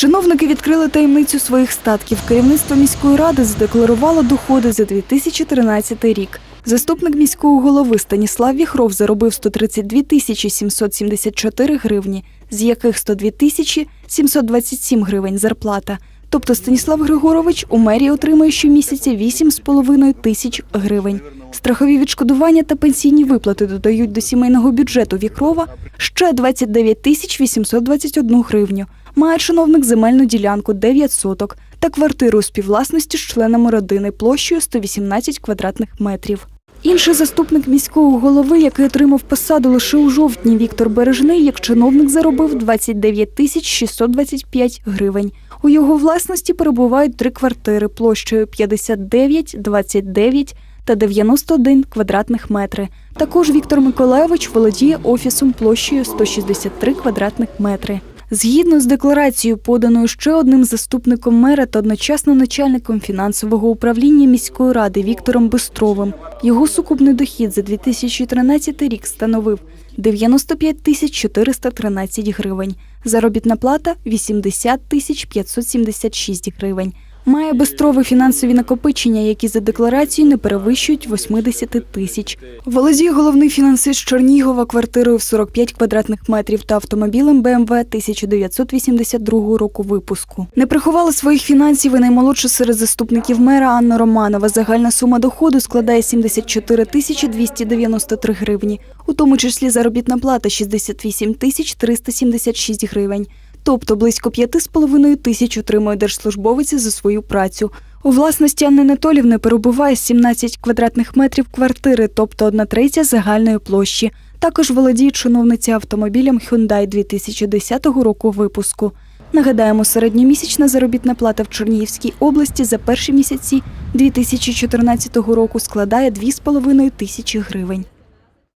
Чиновники відкрили таємницю своїх статків. Керівництво міської ради задекларувало доходи за 2013 рік. Заступник міського голови Станіслав Віхров заробив 132 тисячі 774 гривні, з яких 102 тисячі 727 гривень зарплата. Тобто Станіслав Григорович у мерії отримує щомісяця 8,5 тисяч гривень. Страхові відшкодування та пенсійні виплати додають до сімейного бюджету Вікрова ще 29 тисяч 821 гривню. Має чиновник земельну ділянку 9 соток та квартиру співвласності з членами родини площею 118 квадратних метрів. Інший заступник міського голови, який отримав посаду лише у жовтні, Віктор Бережний, як чиновник заробив 29 тисяч 625 гривень. У його власності перебувають три квартири площею 59, 29 та 91 квадратних метри. Також Віктор Миколаєвич володіє офісом площею 163 квадратних метри. Згідно з декларацією, поданою ще одним заступником мера та одночасно начальником фінансового управління міської ради Віктором Бистровим, його сукупний дохід за 2013 рік становив 95 тисяч 413 гривень. Заробітна плата 80 тисяч 576 гривень. Має безстрові фінансові накопичення, які за декларацією не перевищують 80 тисяч. Володіє головний фінансист Чернігова квартирою в 45 квадратних метрів та автомобілем BMW 1982 року випуску. Не приховала своїх фінансів і наймолодша серед заступників мера Анна Романова. Загальна сума доходу складає 74 тисячі 293 гривні, у тому числі заробітна плата 68 тисяч 376 гривень. Тобто близько п'яти з половиною тисяч отримує держслужбовець за свою працю. У власності Анни Анатолівни перебуває 17 квадратних метрів квартири, тобто одна третя загальної площі. Також володіє чиновниця автомобілем Hyundai 2010 року випуску. Нагадаємо, середньомісячна заробітна плата в Чернігівській області за перші місяці 2014 року складає 2,5 тисячі гривень.